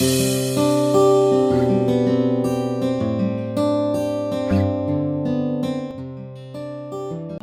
Música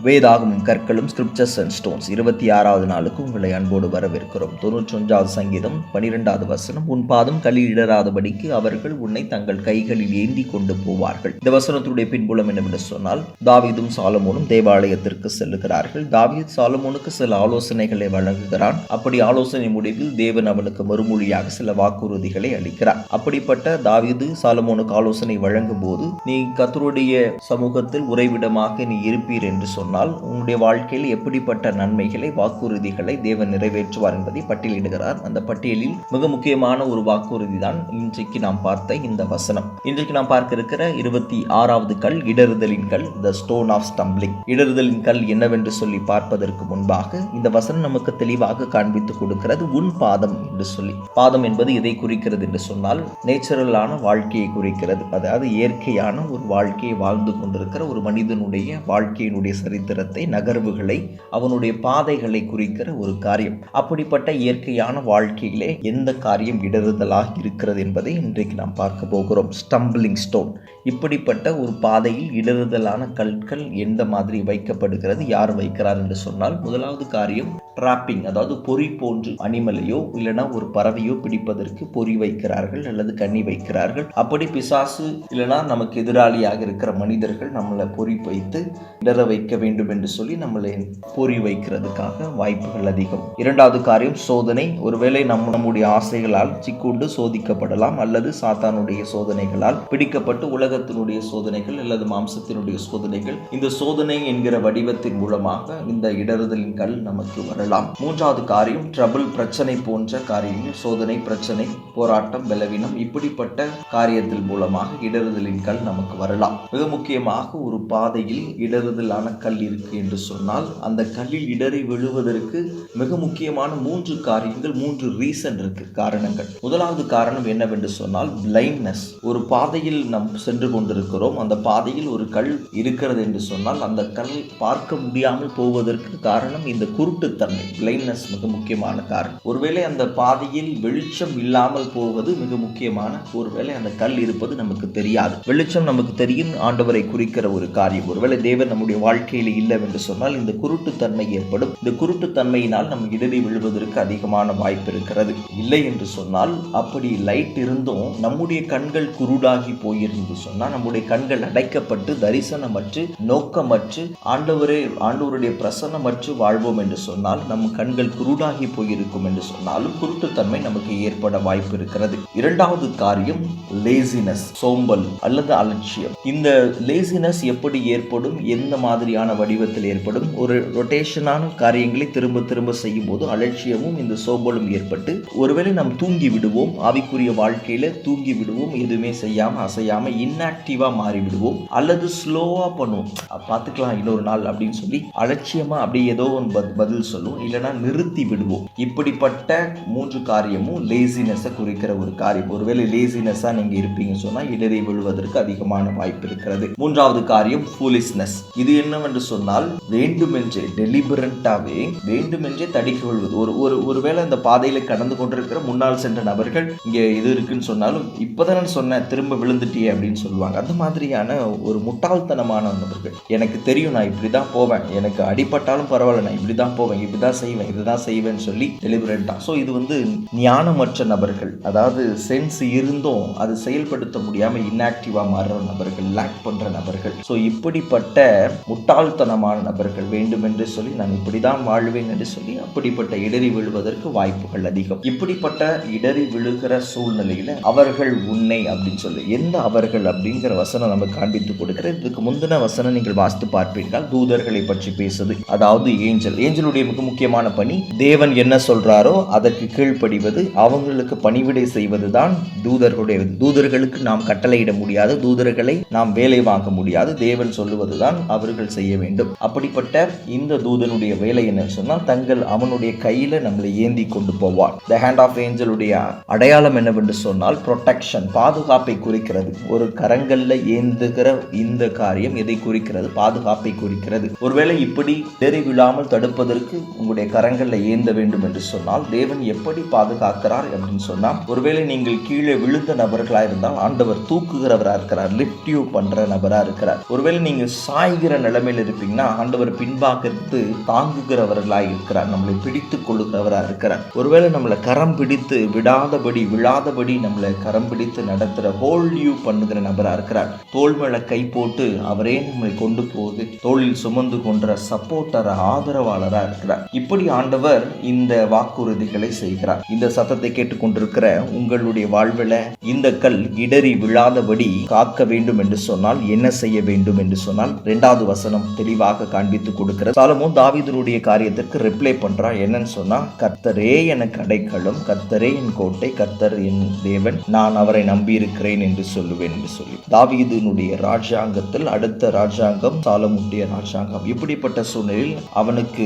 வேதாகமும் கற்களும் scriptures and stones இருபத்தி ஆறாவது நாளுக்கு உங்களை அன்போடு வரவேற்கிறோம். தொண்ணூற்றி ஒன்றாவது சங்கீதம் பனிரெண்டாவது வசனம் உன் பாதம் கல்லில் இடராதபடிக்கு அவர்கள் உன்னை தங்கள் கைகளில் ஏந்தி கொண்டு போவார்கள். இந்த வசனத்துடைய பின்புலம் என்னவென்று சொன்னால் தாவீதும் சாலமோனும் தேவாலயத்திற்கு செல்லுகிறார்கள். தாவித் சாலமோனுக்கு சில ஆலோசனைகளை வழங்குகிறான். அப்படி ஆலோசனை முடிவில் தேவன் அவனுக்கு மறுமொழியாக சில வாக்குறுதிகளை அளிக்கிறார். அப்படிப்பட்ட தாவீது சாலமோனுக்கு ஆலோசனை வழங்கும் போது நீ கத்தருடைய சமூகத்தில் உறைவிடமாக நீ இருப்பீர் என்று சொன்னால் உங்களுடைய வாழ்க்கையில் எப்படிப்பட்ட நன்மைகளை வாக்குறுதிகளை தேவன் நிறைவேற்றுவார் என்பதை பட்டியலிடுகிறார். அந்த பட்டியலில் மிக முக்கியமான ஒரு வாக்குறுதி தான் இன்றைக்கு நாம் பார்த்த இந்த வசனம். இன்றைக்கு நாம் பார்க்க இருக்கிற இருபத்தி ஆறாவது கல் இடறுதலின் கல் த ஸ்டோன் ஆஃப் ஸ்டம்பிளிங் இடறுதலின் கல் என்னவென்று சொல்லி பார்ப்பதற்கு முன்பாக இந்த வசனம் நமக்கு தெளிவாக காண்பித்து கொடுக்கிறது உன் பாதம் என்று சொல்லி. பாதம் என்பது எதை குறிக்கிறது என்று சொன்னால் நேச்சுரலான வாழ்க்கையை குறிக்கிறது. அதாவது இயற்கையான ஒரு வாழ்க்கையை வாழ்ந்து கொண்டிருக்கிற ஒரு மனிதனுடைய வாழ்க்கையினுடைய நட்சத்திரத்தை நகர்வுகளை அவனுடைய பாதைகளை குறிக்கிற ஒரு காரியம். அப்படிப்பட்ட இயற்கையான வாழ்க்கையிலே எந்த காரியம் இடறுதலாக இருக்கிறது என்பதை இன்றைக்கு நாம் பார்க்க போகிறோம். ஸ்டம்பிளிங் ஸ்டோன் இப்படிப்பட்ட ஒரு பாதையில் இடறுதலான கற்கள் எந்த மாதிரி வைக்கப்படுகிறது யார் வைக்கிறார் என்று சொன்னால் முதலாவது காரியம் டிராப்பிங் அதாவது பொறி போன்று அனிமலையோ இல்லைனா ஒரு பறவையோ பிடிப்பதற்கு பொறி வைக்கிறார்கள் அல்லது கண்ணி வைக்கிறார்கள். அப்படி பிசாசு இல்லைனா நமக்கு எதிராளியாக இருக்கிற மனிதர்கள் நம்மளை பொறி வைத்து இடற வைக்க வேண்டும் வேண்டும் என்று சொல்லி நம்மளை பொறி வைக்கிறதுக்காக வாய்ப்புகள் அதிகம். இரண்டாவது காரியம் சோதனை. ஒருவேளை நம்ம நம்முடைய ஆசைகளால் சிக்குண்டு சோதிக்கப்படலாம் அல்லது சாத்தானுடைய சோதனைகளால் பிடிக்கப்பட்டு உலகத்தினுடைய சோதனைகள் அல்லது மாம்சத்தினுடைய சோதனைகள். இந்த சோதனை என்கிற வடிவத்தின் மூலமாக இந்த இடறுதலின் கல் நமக்கு வரலாம். மூன்றாவது காரியம் ட்ரபிள் பிரச்சனை போன்ற காரியங்கள். சோதனை பிரச்சனை போராட்டம் பலவீனம் இப்படிப்பட்ட காரியத்தின் மூலமாக இடறுதலின் கல் நமக்கு வரலாம். மிக முக்கியமாக ஒரு பாதையில் இடறுதலான கல் இருக்கு என்று சொன்னால் அந்த கல்லில் இடறி விழுவதற்கு மிக முக்கியமான மூன்று காரியங்கள் மூன்று ரீசன் இருக்கு காரணங்கள். முதலாவது காரணம் என்னவென்று சொன்னால் பிளைண்ட்னஸ் ஒரு பாதையில் நாம் சென்று கொண்டிருக்கிறோம். அந்த பாதையில் ஒரு கல் இருக்கிறது என்று சொன்னால் அந்த கல் பார்க்க முடியாமல் போவதற்கு காரணம் இந்த குருட்டுத்தன்மை. பிளைண்ட்னஸ் மிக முக்கியமான காரணம். ஒருவேளை அந்த பாதையில் வெளிச்சம் இல்லாமல் போவது மிக முக்கியமான ஒருவேளை அந்த கல் இருப்பது நமக்கு தெரியாது. வெளிச்சம் நமக்கு தெரியும் ஆண்டவரை குறிக்கிற ஒரு காரியம். ஒருவேளை தேவன் நம்முடைய வாழ்க்கையில் இல்லை என்று சொன்னால் இந்த குருட்டுத்தன்மை ஏற்படும். இந்த குருட்டுத்தன்மையினால் நம் இடறி விழுவதற்கு அதிகமான வாய்ப்பு இருக்கிறது. இல்லை என்று சொன்னால் அப்படி லைட் இருந்தும் நம்முடைய கண்கள் குருடாகி போயிருந்து சொன்னால் நம்முடைய கண்கள் அடைக்கப்பட்டு தரிசனமற்று நோக்கமற்று ஆண்டவரே ஆண்டவருடைய பிரசன்னமற்று வாழ்வோம் என்று சொன்னால் நம் கண்கள் குருடாகி போயிருக்கும் என்று சொன்னாலும் குருட்டுத்தன்மை நமக்கு ஏற்பட வாய்ப்பு இருக்கிறது. இரண்டாவது காரியம் லேசினஸ் சோம்பல் அல்லது அலட்சியம். இந்த லேசினஸ் எப்படி ஏற்படும்? எந்த மாதிரியான வடிவத்தில் ஏற்படும் ஒரு ரொட்டேஷனான காரியங்களை திரும்ப திரும்ப செய்யும் போது அலட்சியமும் இந்த சோம்பலும் ஏற்பட்டு ஒருவேளை நாம் தூங்கி விடுவோம் ஆவிக்குரிய வாழ்க்கையில தூங்கி விடுவோம் எதுவுமே செய்யாம அசையாம இன்ஆக்டிவா மாறிவிடுவோம் அல்லது ஸ்லோவா பண்ணுவோம். பார்த்துக்கலாம் இன்னொரு நாள் அப்படின்னு சொல்லி அலட்சியமா அப்படியே ஏதோ ஒன்று பதில் சொல்லுவோம் இல்லைனா நிறுத்தி விடுவோம். இப்படிப்பட்ட மூன்று காரியமும் லேசினஸை குறிக்கிற ஒரு காரியம். ஒருவேளை லேசினஸா நீங்க இருப்பீங்க சொன்னா இடறி விழுவதற்கு அதிகமான வாய்ப்பு இருக்கிறது. மூன்றாவது காரியம் ஃபூலிஸ்னஸ் இது என்னவென்று சொன்னால் வேண்டுமென்றே டெலிபரண்டாவே வேண்டுமென்றே தடிக்க கொள்வது ஒரு ஒரு ஒருவேளை அந்த பாதையில கடந்து கொண்டிருக்கிற முன்னால் சென்ற நபர்கள் இங்க இது இருக்குன்னு சொன்னாலும் இப்பதான் நான் சொன்னேன் திரும்ப விழுந்துட்டியே அப்படின்னு சொல்லுவாங்க. அந்த மாதிரியான ஒரு முட்டாள்தனமான நபர்கள். எனக்கு தெரியும் நான் இப்படி தான் போவேன். எனக்கு அடிபட்டாலும் பரவாயில்ல நான் இப்படி தான் போவேன் இப்படி தான் செய்வேன் இதுதான் செய்வேன்னு சொல்லி டெலிபரேட்டாக ஸோ இது வந்து ஞானமற்ற நபர்கள். அதாவது சென்ஸ் இருந்தும் அது செயல்படுத்த முடியாமல் இன்ஆக்டிவாக மாறுற நபர்கள் லேக் பண்ணுற நபர்கள். ஸோ இப்படிப்பட்ட முட்டாள் முட்டாள்தனமான நபர்கள் வேண்டுமென்று சொல்லி நான் இப்படி தான் வாழ்வேன் என்று சொல்லி அப்படிப்பட்ட இடறி விழுவதற்கு வாய்ப்புகள் அதிகம். இப்படிப்பட்ட இடறி விழுகிற சூழ்நிலையில அவர்கள் உன்னை அப்படின்னு சொல்லி. எந்த அவர்கள் அப்படிங்கிற வசனம் நம்ம காண்பித்து கொடுக்கிற இதுக்கு முந்தின வசனம் நீங்கள் வாசித்து பார்ப்பீர்கள். தூதர்களை பற்றி பேசுது. அதாவது ஏஞ்சல். ஏஞ்சலுடைய மிக முக்கியமான பணி தேவன் என்ன சொல்றாரோ அதற்கு கீழ்ப்படிவது. அவங்களுக்கு பணிவிடை செய்வது தான் தூதர்களுடைய. தூதர்களுக்கு நாம் கட்டளையிட முடியாது. தூதர்களை நாம் வேலை வாங்க முடியாது. தேவன் சொல்லுவதுதான் அவர்கள் செய்ய வேண்டும் வேண்டும். அப்படிப்பட்ட இந்த தூதனுடைய வேலை என்ன சொன்னால் தங்கள் அவனுடைய கையில நம்மளை ஏந்தி கொண்டு போவார் த ஹேண்ட் ஆஃப் ஏஞ்சலுடைய அடையாளம் என்னவென்று சொன்னால் ப்ரொடெக்ஷன் பாதுகாப்பை குறிக்கிறது. ஒரு கரங்கள்ல ஏந்துகிற இந்த காரியம் எதை குறிக்கிறது? பாதுகாப்பை குறிக்கிறது. ஒருவேளை இப்படி தெரிவிழாமல் விழாமல் தடுப்பதற்கு உங்களுடைய கரங்கள்ல ஏந்த வேண்டும் என்று சொன்னால் தேவன் எப்படி பாதுகாக்கிறார் அப்படின்னு சொன்னால் ஒருவேளை நீங்கள் கீழே விழுந்த நபர்களா இருந்தால் ஆண்டவர் தூக்குகிறவரா இருக்கிறார் லிஃப்ட் யூ பண்ற நபரா இருக்கிறார். ஒருவேளை நீங்க சாய்கிற நிலைமையில் இருப்பீங்கன்னா ஆண்டவர் பின்பாக்கிறது தாங்குகிறவர்களாக தாங்குகிறவர்களா இருக்கிறார். நம்மளை பிடித்து கொள்ளுகிறவராக இருக்கிறார். ஒருவேளை நம்மளை கரம் பிடித்து விடாதபடி விழாதபடி நம்மளை கரம் பிடித்து நடத்துற ஹோல்ட் யூ பண்ணுகிற நபரா இருக்கிறார். தோல் மேலே கை போட்டு அவரே நம்மளை கொண்டு போகுது தோளில் சுமந்து கொன்ற சப்போர்ட்டர் ஆதரவாளரா இருக்கிறார். இப்படி ஆண்டவர் இந்த வாக்குறுதிகளை செய்கிறார். இந்த சத்தத்தை கேட்டுக்கொண்டிருக்கிற உங்களுடைய வாழ்வில் இந்த கல் இடறி விழாதபடி காக்க வேண்டும் என்று சொன்னால் என்ன செய்ய வேண்டும் என்று சொன்னால் இரண்டாவது வசனம் தெளிவாக காண்பித்து கொடுக்கிற சாலமோன் தாவிதருடைய காரியத்திற்கு ரிப்ளை பண்றான் என்னன்னு சொன்னா கர்த்தரே எனக்கு அடைக்கலம் கர்த்தரே என் கோட்டை கர்த்தர் என் தேவன் நான் அவரை நம்பியிருக்கிறேன் என்று சொல்லுவேன் என்று சொல்லி. தாவீதினுடைய ராஜாங்கத்தில் அடுத்த ராஜாங்கம் சாலமுடைய ராஜாங்கம். இப்படிப்பட்ட சூழ்நிலையில் அவனுக்கு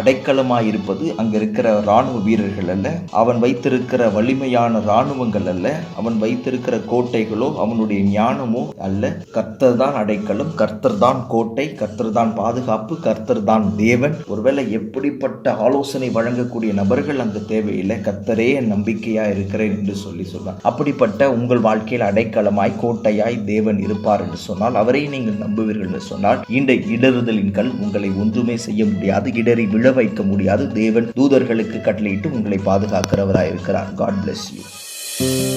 அடைக்கலமாய் இருப்பது அங்க இருக்கிற ராணுவ வீரர்கள் அல்ல அவன் வைத்திருக்கிற வலிமையான ராணுவங்கள் அல்ல அவன் வைத்திருக்கிற கோட்டைகளோ அவனுடைய ஞானமோ அல்ல. கர்த்தர் தான் அடைக்கலம் கர்த்தர் தான் கோட்டை கர்த்தர் தான் பாதுகாப்பு கர்த்தர் தான் தேவன். ஒருவேளை எப்படிப்பட்ட ஆலோசனை வழங்கக்கூடிய நபர்கள் அங்கு தேவையில்லை. கர்த்தரே என் நம்பிக்கையா இருக்கிறேன் என்று சொல்லி சொன்னார் அப்படிப்பட்ட உங்கள் வாழ்க்கையில் அடைக்கலமாய் கோட்டையாய் தேவன் இருப்பார் என்று சொன்னால் அவரை நீங்கள் நம்புவீர்கள் என்று சொன்னால் இந்த இடறுதலின் கல் உங்களை ஒன்றுமே செய்ய முடியாது இடறி விழ வைக்க முடியாது. தேவன் தூதர்களுக்கு கட்டளையிட்டு உங்களை பாதுகாக்கிறவராய் இருக்கிறார் காட் பிளஸ் you.